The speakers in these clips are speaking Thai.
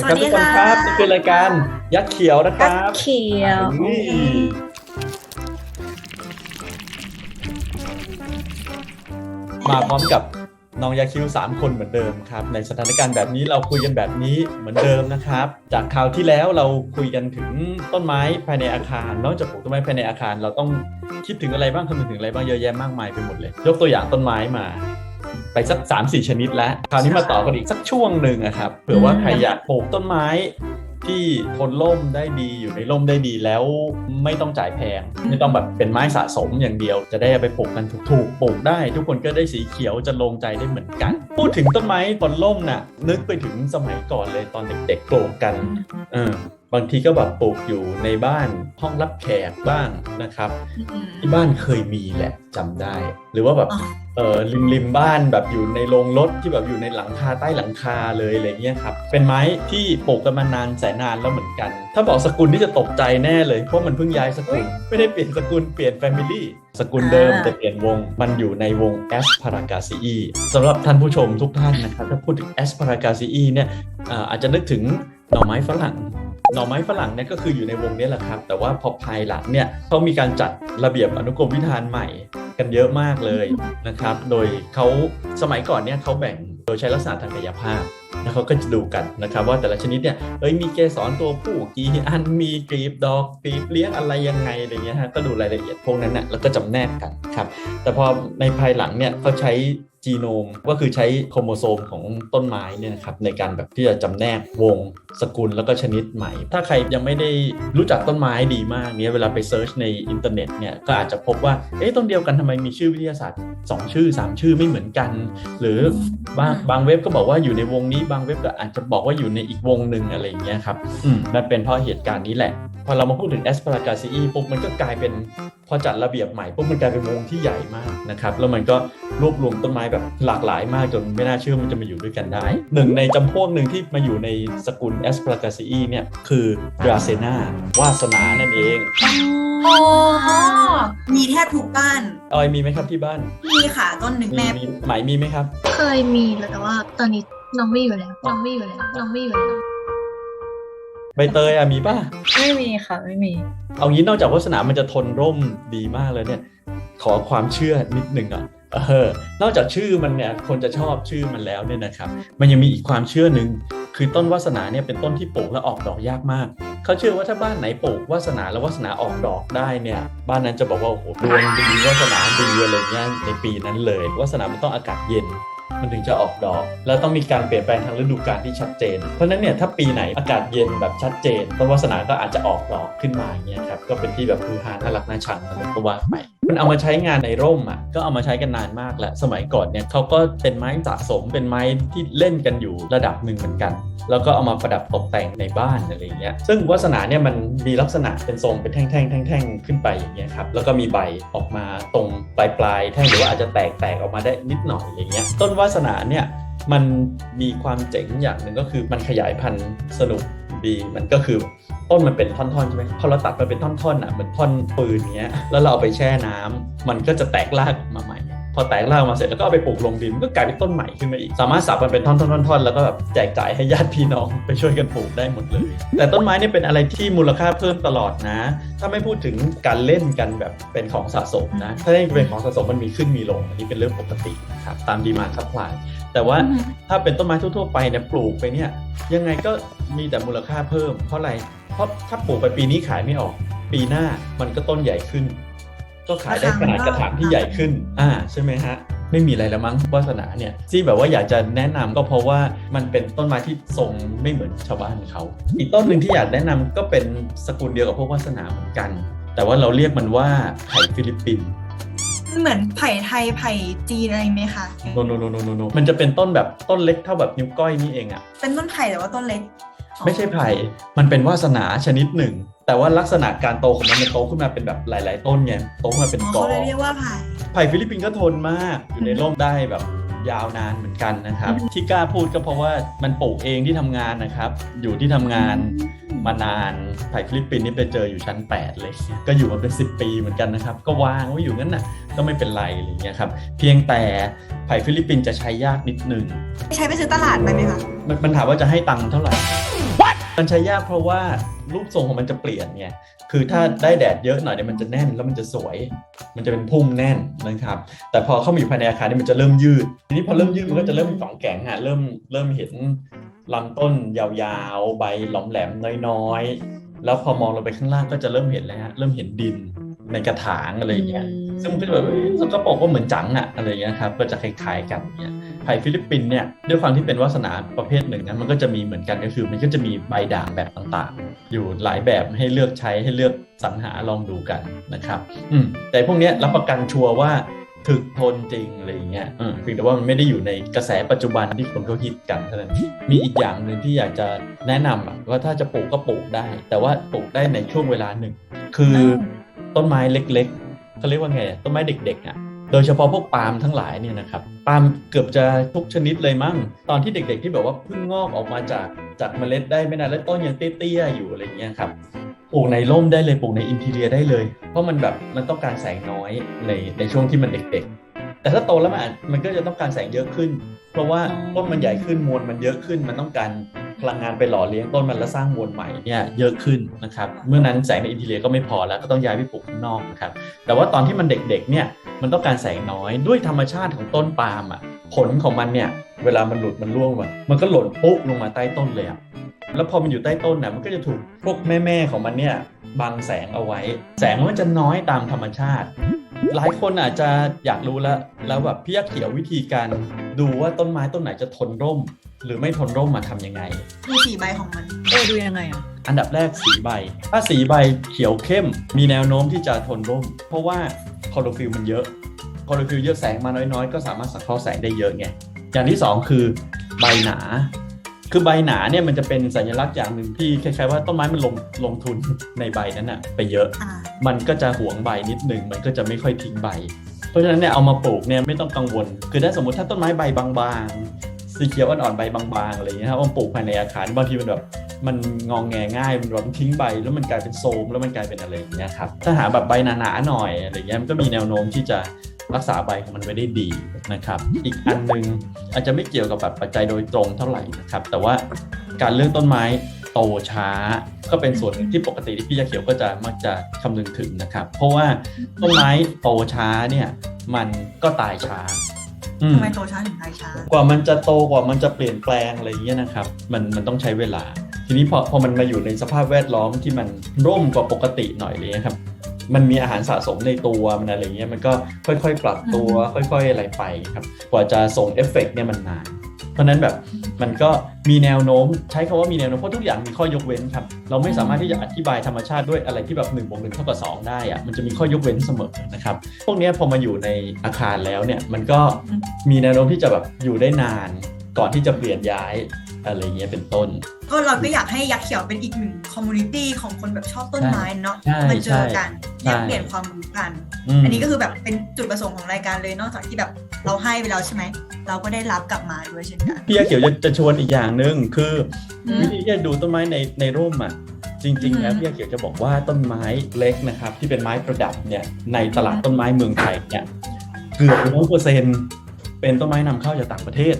สวัสดีทุกคนค่ะครับนี่คือรายการยักษ์เขียวนะคกัรัดบเขียวนี่มาพร้อมกับน้องยาคิวสามคนเหมือนเดิมครับ ในสถานการณ์แบบนี้เราคุยกันแบบนี้เหมือนเดิมนะครับ จากคราวที่แล้วเราคุยกันถึงต้นไม้ภายในอาคาร นอกจากปลูกต้นไม้ภายในอาคาร เราต้องคิดถึงอะไรบ้างคำนึงถึงอะไรบ้างเยอะแยะมากมายไปหมดเลย ยกตัวอย่างต้นไม้มา ไปสัก3ามสี่ชนิดแล้ว คราวนี้มาต่อกันอีกสักช่วงหนึ่งนะครับเผื่อว่าใครอยากปลูกต้นไม้ที่ทนร่มได้ดีอยู่ในร่มได้ดีแล้วไม่ต้องจ่ายแพง ไม่ต้องแบบเป็นไม้สะสมอย่างเดียว จะได้เอาไปปลูกกันถูกๆปลูกได้ ทุกคนก็ได้สีเขียวจะลงใจได้เหมือนกัน พูดถึงต้นไม้บนร่มน่ะนึกไปถึงสมัยก่อนเลยตอนเด็กๆปลูกกันเออ บางทีก็แบบปลูกอยู่ในบ้านห้องรับแขกบ้างนะครับ ที่บ้านเคยมีแหละจำได้ หรือว่าแบบอ๋อเออริมริมบ้านแบบอยู่ในโรงรถที่แบบอยู่ในหลังคาใต้หลังคาเลยอะไรเงี้ยครับเป็นไม้ที่ปลูกกันมานานแสนนานแล้วเหมือนกัน ถ้าบอกสกุลที่จะตกใจแน่เลยเพราะมันเพิ่งย้ายสกุลไม่ได้เปลี่ยนสกุลเปลี่ยนแฟมิลี่สกุลเดิมอ่าแต่เปลี่ยนวงมันอยู่ในวง a s p a r a g a c e สำหรับท่านผู้ชมทุกท่านนะครับถ้าพูดถึง a s p a r a g a c e เนี่ยอ่าอาจจะนึกถึงหน่อไม้ฝรั่ง หน่อไม้ฝรั่งเนี่ยก็คืออยู่ในวงนี้แหละครับ แต่ว่าพอภายหลังเนี่ยเขามีการจัดระเบียบอนุกรมวิธานใหม่กันเยอะมากเลยนะครับ โดยเขาสมัยก่อนเนี่ยเขาแบ่งโดยใช้ลักษณะทางกายภาพแล้วเขาก็จะดูกันนะครับ ว่าแต่ละชนิดเนี่ยเอ้ยมีเกสรตัวผู้กี่อันมีกลีบดอกกลีบเลี้ยงอะไรยังไงอะไรเงี้ยฮะก็ดูรายละเอียดพวกนั้นนะแล้วก็จำแนกกันครับ แต่พอในภายหลังเนี่ยเขาใช้ จีโนม ก็คือใช้โครโมโซมของต้นไม้เนี่ยครับในการแบบที่จะจำแนกวงสกุลแล้วก็ชนิดใหม่ ถ้าใครยังไม่ได้รู้จักต้นไม้ดีมากเนี่ยเวลาไปเซิร์ชในอินเทอร์เน็ตเนี่ยก็อาจจะพบว่าเอ๊ะต้นเดียวกันทำไมมีชื่อวิทยาศาสตร์ 2 ชื่อ 3 ชื่อไม่เหมือนกัน หรือบางบางเว็บก็บอกว่าอยู่ในวงนี้บางเว็บก็อาจจะบอกว่าอยู่ในอีกวงหนึ่งอะไรอย่างเงี้ยครับอืมมันเป็นเพราะเหตุการณ์นี้แหละ พอเรามาพูดถึง a s p a r a g a c e ปุ๊บมันก็กลายเป็นพอจัดระเบียบใหม่ปุ๊บมันกลายเป็นวงที่ใหญ่มากนะครับแล้วมันก็รวบรวมต้นไม้แบบหลากหลายมากจนไม่น่าเชื่อมันจะมาอยู่ด้วยกันได้หนึ่งในจำพวกหนึ่งที่มาอยู่ในสกุล a s p a r a g a c e เนี่ยคือ Dracena วาสนานั่นเองโอ้มีแทบทุกบ้านออยมีไหมครับที่บ้าน มีค่ะต้นหนึ่งมีแม่มีไหมมีไหมครับ เคยมีแล้วแต่ว่าตอนนี้น้องไม่อยู่แล้วน้องไม่อยู่แล้วน้องไม่อยู่แล้ว ใบเตยอะมีป่ะ ไม่มีค่ะไม่มี เอางี้นอกจากวาสนามันจะทนร่มดีมากแล้วเนี่ย ขอความเชื่อนิดหนึ่งอะเออนอกจากชื่อมันเนี่ยคนจะชอบชื่อมันแล้วเนี่ยนะครับ มันยังมีอีกความเชื่อหนึ่งคือต้นวาสนาเนี่ยเป็นต้นที่ปลูกและออกดอกยากมาก เขาเชื่อว่าถ้าบ้านไหนปลูกวาสนาแล้ววาสนาออกดอกได้เนี่ยบ้านนั้นจะบอกว่าโอ้โหดวงดีวาสนาดีอะไรเงี้ยในปีนั้นเลยวาสนามันต้องอากาศเย็น มันถึงจะออกดอก แล้วต้องมีการเปลี่ยนแปลงทางฤดูกาลที่ชัดเจน เพราะฉะนั้นเนี่ยถ้าปีไหนอากาศเย็นแบบชัดเจนต้นวาสนาก็อาจจะออกดอกขึ้นมาอย่างเงี้ยครับก็เป็นที่แบบคือฮาน่ารักน่าชังอะไรก็ว่าไปมันเอามาใช้งานในร่มอะก็เอามาใช้กันนานมากแล้วสมัยก่อนเนี่ยเขาก็เป็นไม้สะสมเป็นไม้ที่เล่นกันอยู่ระดับหนึ่งเหมือนกัน แล้วก็เอามาประดับตกแต่งในบ้านอะไรเงี้ยซึ่งวาสนาเนี่ยมันมีลักษณะเป็นทรงเป็นแท่งๆแท่งๆขึ้นไปอย่างเงี้ยครับแล้วก็มีใบออกมาตรงปลายปลายๆแท่งหรือว่าอาจจะแตกแตกออกมาได้นิดหน่อยอย่างเงี้ยต้นวาสนาเนี่ยมันมีความเจ๋งอย่างหนึ่งก็คือมันขยายพันธุ์สนุกดีมันก็คือต้นมันเป็นท่อนๆใช่ไหมพอเราตัดมันเป็นท่อนๆอะเหมือนท่อนปืนเนี้ยแล้วเราเอาไปแช่น้ำมันก็จะแตกรากมาใหม่ อแตกรากออกมาเสร็จแล้วก็เอาไปปลูกลงดินก็กลายเป็นต้นใหม่ขึ้นมาอีก สามารถสับมันเป็นท่อนๆๆๆแล้วก็แบบแจกจ่ายให้ญาติพี่น้องไปช่วยกันปลูกได้หมดเลย แต่ต้นไม้เนี่ยเป็นอะไรที่มูลค่าเพิ่มตลอดนะ ถ้าไม่พูดถึงการเล่นกันแบบเป็นของสะสมนะ ถ้าเล่นเป็นของสะสมมันมีขึ้นมีลง อันนี้เป็นเรื่องปกตินะครับตามดีมาซัพพลายแต่ว่าถ้าเป็นต้นไม้ทั่วๆไปเนี่ยปลูกไปเนี่ยยังไงก็มีแต่มูลค่าเพิ่ม เพราะอะไรเพราะถ้าปลูกไปปีนี้ขายไม่ออก ปีหน้ามันก็ต้นใหญ่ขึ้น ก็ขายได้ขนาดกระถางที่ใหญ่ขึ้น อ่า ใช่ไหมฮะ ไม่มีอะไรแล้วมั้งวาสนาเนี่ย ที่แบบว่าอยากจะแนะนำก็เพราะว่ามันเป็นต้นไม้ที่ทรงไม่เหมือนชาวบ้านเขา อีกต้นหนึ่งที่อยากแนะนำก็เป็นสกุลเดียวกับพวกวาสนาเหมือนกัน แต่ว่าเราเรียกมันว่าไผ่ฟิลิปปินส์เหมือนไผ่ไทยไผ่จีนอะไรไหมคะโนโนโนโนโนโนมันจะเป็นต้นแบบต้นเล็กเท่าแบบนิ้วก้อยนี่เองอะเป็นต้นไผ่แต่ว่าต้นเล็ก ไม่ใช่ไผ่ มันเป็นวาสนาชนิดหนึ่ง แต่ว่าลักษณะการโตของมันมันโตขึ้นมาเป็นแบบหลาย ๆ ต้นไงโตขึ้นมาเป็นอ๋อกอเขาเลยเรียกว่าไผ่ไผ่ฟิลิปปินส์ก็ทนมากอยู่ในร่มได้แบบยาวนานเหมือนกันนะครับ ที่กล้าพูดก็เพราะว่ามันปลูกเองที่ทำงานนะครับ อยู่ที่ทำงานมานานไผ่ฟิลิปปินส์นี่ไปเจออยู่ชั้น 8 เลย ก็อยู่มาเป็น 10 ปีเหมือนกันนะครับ ก็วางไว้อยู่งั้นน่ะก็ไม่เป็นไรอะไรอย่างเงี้ยครับ เพียงแต่ไผ่ฟิลิปปินส์จะใช้ยากนิดนึง ใช้ไปซื้อตลาดไปไหมคะมันมันถามว่าจะให้ตังค์เท่าไหร่มันใช้ยากเพราะว่ารูปทรงของมันจะเปลี่ยนไงคือถ้าได้แดดเยอะหน่อยเนี่ยมันจะแน่นแล้วมันจะสวย มันจะเป็นพุ่มแน่นนะครับ แต่พอเข้ามาอยู่ภายในอาคารนี่มันจะเริ่มยืด ทีนี้พอเริ่มยืดมันก็จะเริ่มสองแกงฮะเริ่มเริ่มเห็นลำต้นยาวๆ ใบหลอมแหลมน้อยๆ แล้วพอมองลงไปข้างล่างก็จะเริ่มเห็นแล้วฮะเริ่มเห็นดินในกระถางอะไรอย่างเงี้ย ซึ่งมันก็จะแบบเอ้ยสกปรกก็เหมือนจังอะอะไรอย่างเงี้ยครับ ก็จะคล้ายๆกันเนี่ย ไผ่ฟิลิปปินส์เนี่ยด้วยความที่เป็นวาสนาประเภทหนึ่งนะมันก็จะมีเหมือนกันก็คือ มันก็จะมีใบด่างแบบต่างๆ อยู่หลายแบบให้เลือกใช้ให้เลือกสรรหาลองดูกันนะครับอืมแต่พวกเนี้ยรับประกันชัวร์ว่าถึกทนจริงอะไรอย่างเงี้ยอืมเพียงแต่ว่ามันไม่ได้อยู่ในกระแสปัจจุบันที่คนเขาฮิตกันเท่านั้น มีอีกอย่างหนึ่งที่อยากจะแนะนำอะว่าถ้าจะปลูกก็ปลูกได้ แต่ว่าปลูกได้ในช่วงเวลาหนึ่ง คือต้นไม้เล็กๆเขาเรียกว่าไง ต้นไม้เด็กๆอะ โดยเฉพาะพวกปาล์มทั้งหลายเนี่ยนะครับปาล์มเกือบจะทุกชนิดเลยมั้งตอนที่เด็กๆที่แบบว่าเพิ่งงอกออกมาจากจากเมล็ดได้ไม่นานแล้วต้นยังเตี้ยๆอยู่อะไรอย่างเงี้ยครับปลูกในร่มได้เลยปลูกในอินทีเรียได้เลย เพราะมันแบบมันต้องการแสงน้อยในในช่วงที่มันเด็กๆ แต่ถ้าโตแล้วมันอาจมันก็จะต้องการแสงเยอะขึ้น เพราะว่าต้นมันใหญ่ขึ้นมวลมันเยอะขึ้นมันต้องการ พลังงานไปหล่อเลี้ยงต้นมันแล้วสร้างมวลใหม่เนี่ยเยอะขึ้นนะครับเมื่อนั้นแสงในอินทีเรียก็ไม่พอแล้วก็ต้องย้ายไปปลูกข้างนอกนะครับแต่ว่าตอนที่มันเด็กๆเนี่ยมันต้องการแสงน้อยด้วยธรรมชาติของต้นปาล์มอะผลของมันเนี่ยเวลามันหลุดมันร่วงมามันก็หล่นปุ๊บลงมาใต้ต้นเลยอะ แล้วพอมันอยู่ใต้ต้นน่ะมันก็จะถูกพวกแม่ๆของมันเนี่ยบังแสงเอาไว้ แสงมันจะน้อยตามธรรมชาติ หลายคนอาจจะอยากรู้แล้วแล้วแบบพี่ยักษ์เขียววิธีการดูว่าต้นไม้ต้นไหนจะทนร่ม หรือไม่ทนร่มมาทำยังไง ดูสีใบของมันเออดูยังไงอะอันดับแรกสีใบ ถ้าสีใบเขียวเข้ม มีแนวโน้มที่จะทนร่ม เพราะว่าคลอโรฟิลมันเยอะคลอโรฟิลเยอะแสงมาน้อยๆ ก็สามารถสังเคราะห์แสงได้เยอะไงอย่างที่สองคือใบหนา คือใบหนาเนี่ยมันจะเป็นสัญลักษณ์อย่างหนึ่งที่คล้ายๆว่าต้นไม้มันลงลงทุนในใบนั้นอะไปเยอะอ่ามันก็จะหวงใบนิดหนึ่งมันก็จะไม่ค่อยทิ้งใบ เพราะฉะนั้นเนี่ยเอามาปลูกเนี่ยไม่ต้องกังวล คือถ้าสมมติถ้าต้นไม้ใบบางๆสีเขียวอ่อนๆใบบางๆอะไรอย่างเงี้ยครับเอามาปลูกภายในอาคารบางทีมันแบบมันงองแงง่ายมันแบบทิ้งใบแล้วมันกลายเป็นโทรมแล้วมันกลายเป็นอะไรอย่างเงี้ยครับถ้าหาแบบใบหนาๆหน่อยอะไรเงี้ยมันก็มีแนวโน้มที่จะ รักษาใบของมันไว้ได้ดีนะครับ อีกอันหนึงอาจจะไม่เกี่ยวกับแบบปัจจัยโดยตรงเท่าไหร่นะครับ แต่ว่าการเลือกต้นไม้โตช้า ก็เป็นส่วนหนึ่งที่ปกติที่พี่ยาเขียวก็จะมักจะคำนึงถึงนะครับ เพราะว่าต้นไม้โตช้าเนี่ยมันก็ตายช้าอืมทำไมโตช้าถึงตายช้า กว่ามันจะโตกว่ามันจะเปลี่ยนแปลงอะไรอย่างเงี้ยนะครับ มันมันต้องใช้เวลา ทีนี้พอพอมันมาอยู่ในสภาพแวดล้อมที่มันร่มกว่าปกติหน่อยเลยนะครับ มันมีอาหารสะสมในตัวมันอะไรเงี้ยมันก็ค่อยๆ ปรับตัว ค่อย ๆ อะไรไปครับ กว่าจะส่งเอฟเฟกต์เนี่ยมันนานเพราะฉะนั้นแบบมันก็มีแนวโน้ม ใช้คาว่ามีแนวโน้มเพราะทุกอย่างมีข้อยกเว้นครับ เราไม่สามารถที่จะอธิบายธรรมชาติด้วยอะไรที่แบบ1นบวกหเท่ากับ2ได้อะมันจะมีข้อยกเว้นเสมอนะครับ พวกเนี้ยพอมาอยู่ในอาคารแล้วเนี่ยมันก็มีแนวโน้มที่จะแบบอยู่ได้นานก่อนที่จะเปลี่ยนย้าย อะไรเงี้ยเป็นต้น ก็เราก็อยากให้ยักษ์เขียวเป็นอีกหนึ่งคอมมูนิตี้ของคนแบบชอบต้นไม้เนาะใช่มาเจอกันใช่แลกเปลี่ยนความรู้กันมอันนี้ก็คือแบบเป็นจุดประสงค์ของรายการเลยนอกจากที่แบบเราให้ไปแล้วใช่ไหมเราก็ได้รับกลับมาด้วยเช่นกันพี่ยาเขียวจะจะชวนอีกอย่างหนึ่งคืออืมวิธีที่จะดูต้นไม้ในในร่มอะจริงๆแล้วอืมพี่ยาเขียวจะบอกว่าต้นไม้เล็กนะครับที่เป็นไม้ประดับเนี่ยในตลาดต้นไม้เมืองไทยเนี่ยเกือบร้อยเปอร์เซ็นต์เป็นต้นไม้นำเข้าจากต่างประเทศ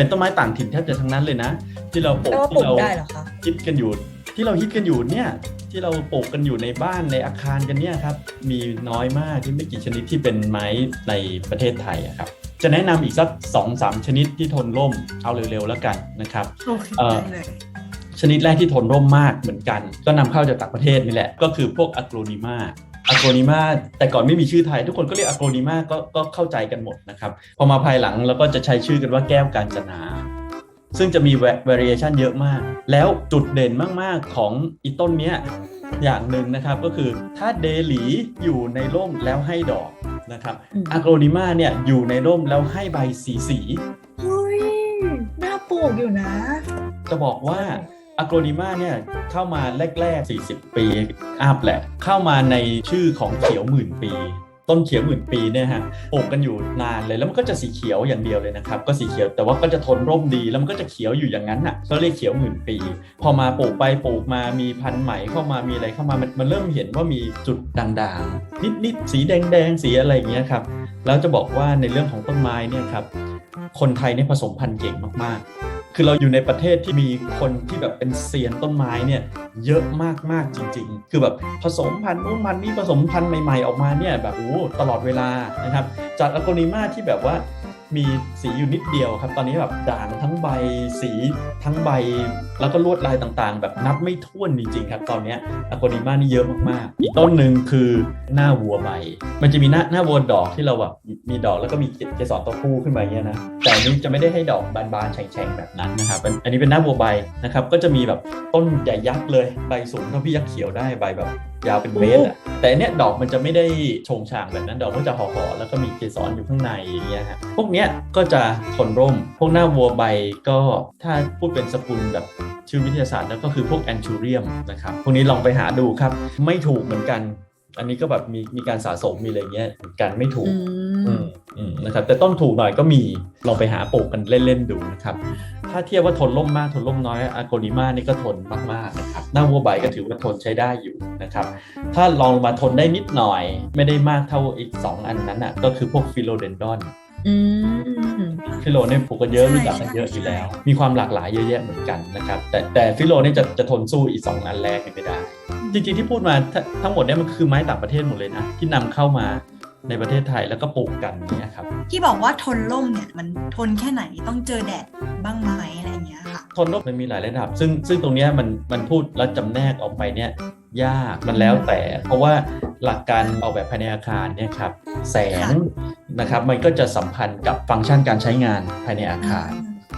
เป็นต้นไม้ต่างถิ่นแทบจะทั้งนั้นเลยนะ ที่เราปลูกแล้วว่าปลูที่กเราได้เหรอคะฮิตกันอยู่ ที่เราฮิตกันอยู่เนี่ยที่เราปลูกกันอยู่ในบ้านในอาคารกันเนี่ยครับมีน้อยมากที่ไม่กี่ชนิดที่เป็นไม้ในประเทศไทยอะครับจะแนะนำอีกสักสองสามชนิดที่ทนร่มเอาเร็วๆแล้วกันนะครับ โอเคเอ่อ ได้เลยชนิดแรกที่ทนร่มมากเหมือนกัน ก็นำเข้าจากต่างประเทศนี่แหละ ก็คือพวกอะโกรนิมาอะ โกรนิมาแต่ก่อนไม่มีชื่อไทย ทุกคนก็เรียกอะโกรนิมาก็ก็เข้าใจกันหมดนะครับพอมาภายหลังเราก็จะใช้ชื่อกันว่าแก้วกาญจนา ซึ่งจะมี variation เยอะมาก แล้วจุดเด่นมากๆของอีต้นเนี้ยอย่างหนึ่งนะครับก็คือถ้าเดหลีอยู่ในร่มแล้วให้ดอกนะครับอืมอะโกรนิมาเนี่ยอยู่ในร่มแล้วให้ใบสีสีเฮ้ยน่าปลูกอยู่นะ จะบอกว่า อะโกรนิมาเนี่ยเข้ามาแรกๆ 40 ปีอัพแหละ เข้ามาในชื่อของเขียวหมื่นปี ต้นเขียวหมื่นปีเนี่ยฮะปลูกกันอยู่นานเลยแล้วมันก็จะสีเขียวอย่างเดียวเลยนะครับ ก็สีเขียวแต่ว่าก็จะทนร่มดีแล้วมันก็จะเขียวอยู่อย่างนั้นอะก็เรียกเขียวหมื่นปี พอมาปลูกไปปลูกมามีพันธุ์ใหม่เข้ามามีอะไรเข้ามามันมันเริ่มเห็นว่ามีจุดด่างๆ นิดๆสีแดงๆสีอะไรอย่างเงี้ยครับแล้วจะบอกว่าในเรื่องของต้นไม้เนี่ยครับคนไทยเนี่ยผสมพันธุ์เก่งมากๆ คือเราอยู่ในประเทศที่มีคนที่แบบเป็นเซียนต้นไม้เนี่ยเยอะมากๆจริง ๆ คือแบบผสมพันธุ์นู้นพันธุ์นี้ผสมพันธุ์ใหม่ๆออกมาเนี่ยแบบโอ้ตลอดเวลานะครับจากอโกนิมาที่แบบว่า มีสีอยู่นิดเดียวครับ ตอนนี้แบบด่างทั้งใบสีทั้งใบ แล้วก็ลวดลายต่างๆ แบบนับไม่ถ้วนจริงๆครับ ตอนนี้อะโกนิมานี่เยอะมากๆ อีกต้นหนึ่งคือหน้าวัวใบ มันจะมีหน้าหน้าวัวดอกที่เราแบบมีดอกแล้วก็มีเกสรตัวผู้ขึ้นมาอย่างเงี้ยนะ แต่นี้จะไม่ได้ให้ดอกบานๆแฉ่งๆแบบนั้นนะครับอันอันนี้เป็นหน้าวัวใบนะครับ ก็จะมีแบบต้นใหญ่ยักษ์เลย ใบสูงเท่าพี่ยักษ์เขียวได้ใบแบบ ยาวเป็นเมตรอะแต่อันเนี้ยดอกมันจะไม่ได้โฉงฉางแบบนั้นดอกก็จะห่อๆแล้วก็มีเกสรอยู่ข้างในอย่างเงี้ยฮะพวกเนี้ยก็จะทนร่ม พวกหน้าวัวใบก็ถ้าพูดเป็นสกุลแบบชื่อวิทยาศาสตร์แล้วก็คือพวกแอนชูเรียมนะครับพวกนี้ลองไปหาดูครับ ไม่ถูกเหมือนกัน อันนี้ก็แบบมีมีการสะสมมีอะไรเงี้ยเหมือนกันไม่ถูก นะครับแต่ต้นถูกหน่อยก็มีลองไปหาปลูกกันเล่นๆดูนะครับ ถ้าเทียบว่าทนร่มมากทนร่มน้อยอาโกนิมานี่ก็ทนมากๆนะครับหน้าวัวใบก็ถือว่าทนใช้ได้อยู่นะครับ ถ้าลองมาทนได้นิดหน่อย ไม่ได้มากเท่าอีก 2 อันนั้นอะก็คือพวกฟิโลเดนดอนอืมฟิโลเนี่ยปลูกกันเยอะใช่รู้จักกันเยอะใช่อยู่แล้ว มีความหลากหลายเยอะแยะเหมือนกันนะครับ แต่แต่ฟิโลเนี่ยจะจะทนสู้อีก 2 อันแรกไม่ได้ จริงๆที่พูดมาทัทั้งหมดเนี่ยมันคือไม้ต่างประเทศหมดเลยนะที่นำเข้ามา ในประเทศไทยแล้วก็ปลูกกันเนี่ยครับที่บอกว่าทนร่มเนี่ยมันทนแค่ไหนต้องเจอแดดบ้างไหมอะไรอย่างเงี้ยค่ะทนร่มมันมีหลายระดับ ซึ่งซึ่งตรงเนี้ยมันมันพูดแล้วจำแนกออกไปเนี่ยยากมันแล้วแต่ เพราะว่าหลักการออกแบบภายในอาคารเนี่ยครับแสงค่ะนะครับมันก็จะสัมพันธ์กับฟังก์ชันการใช้งานภายในอาคาร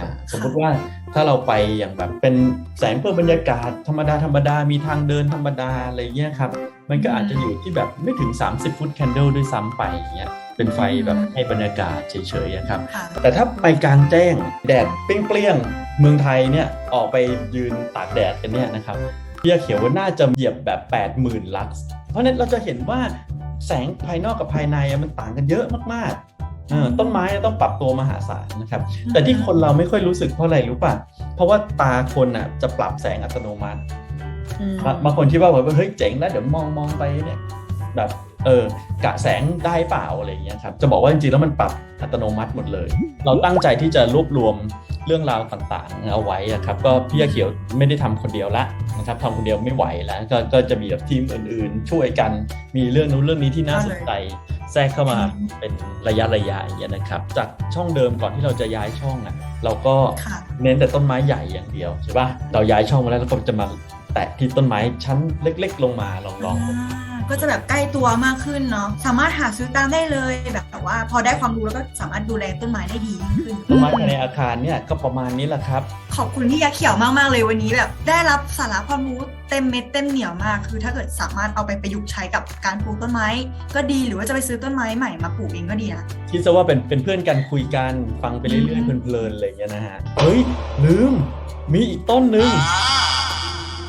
อ่าสมมติว่า ถ้าเราไปอย่างแบบเป็นแสงเพื่อบรรยากาศธรรมดาธรรมดามีทางเดินธรรมดาอะไรเงี้ยครับมันก็อาจจะอยู่ที่แบบไม่ถึง 30 ฟุตแคนเดลด้วยซ้ำไปอย่างเงี้ยเป็นไฟแบบให้บรรยากาศเฉยๆอะครับค่ะแต่ถ้าไปกลางแจ้งแดดเปรี้ยงๆเมืองไทยเนี่ยออกไปยืนตากแดดกันเนี่ยนะครับพี่เขียวว่าน่าจะเหยียบแบบ 80,000 ลักซ์เพราะฉะนั้นเราจะเห็นว่าแสงภายนอกกับภายในอะมันต่างกันเยอะมากๆเออ ต้นไม้ต้องปรับตัวมหาศาลนะครับ แต่ที่คนเราไม่ค่อยรู้สึกเพราะอะไรรู้ป่ะ เพราะว่าตาคนอะจะปรับแสงอัตโนมัติอืมบางบางคนคิดว่าแบบเฮ้ยเจ๋งแล้วเดี๋ยวมองมองไปเนี่ยแบบ เออกะแสงได้เปล่าอะไรอย่างเงี้ยครับจะบอกว่าจริงๆแล้วมันปรับอัตโนมัติหมดเลย เราตั้งใจที่จะรวบรวมเรื่องราวต่างๆ เอาไว้อะครับก็พี่ยาเขียวไม่ได้ทำคนเดียวละนะครับทำคนเดียวไม่ไหวแล้วก็ก็จะมีแบบทีมอื่นๆ ช่วยกันมีเรื่องนู้นเรื่องนี้ที่น่าสนใจแทรกเข้ามาเป็นระยะระยะอย่างเงี้ยนะครับจากช่องเดิมก่อนที่เราจะย้ายช่องอะเราก็ค่ะเน้นแต่ต้นไม้ใหญ่อย่างเดียวใช่ป่ะเราย้ายช่องมาแล้วเราก็จะมาแตะที่ต้นไม้ชั้นเล็ก ๆ ลงมาลองลองอ่า ก็จะแบบใกล้ตัวมากขึ้นเนาะสามารถหาซื้อตามได้เลยแบบแต่ว่าพอได้ความรู้แล้วก็สามารถดูแลต้นไม้ได้ดียิ่งขึ้นต้นไม้ภายในอาคารเนี่ยก็ประมาณนี้แหละครับ ขอบคุณพี่ยาเขียวมากๆเลยวันนี้แบบได้รับสาระความรู้เต็มเม็ดเต็มเหนียวมาก คือถ้าเกิดสามารถเอาไปประยุกต์ใช้กับการปลูกต้นไม้ ก็ดีหรือว่าจะไปซื้อต้นไม้ใหม่มาปลูกเองก็ดีนะคิดซะว่าเป็นเป็นเพื่อนกันคุยกันฟังไปเรื่อยๆเพลินๆอะไรอย่างเงี้ยนะฮะเฮ้ยลืมมีอีกต้นหนึ่ง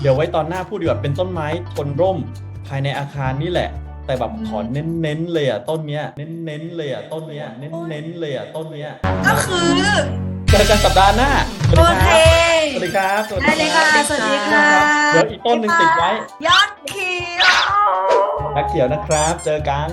เดี๋ยวไว้ตอนหน้าพูดดีกว่าเป็นต้นไม้ทนร่ม ภายในอาคารนี่แหละ แต่แบบขอเน้นๆเลยอะต้นเนี้ยเน้นๆเลยอะต้นเนี้ยเน้นๆเลยอะต้นเนี้ยก็คือเจอกันสัปดาห์หน้าสโอวัสเคดีครับสวัสดีครับได้เลยค่ะสวัสดีค่ะเดี๋ยวอีกต้นหนึ่งติดไว้ยอดเขียวนักเขียวนะครับ เจอกัน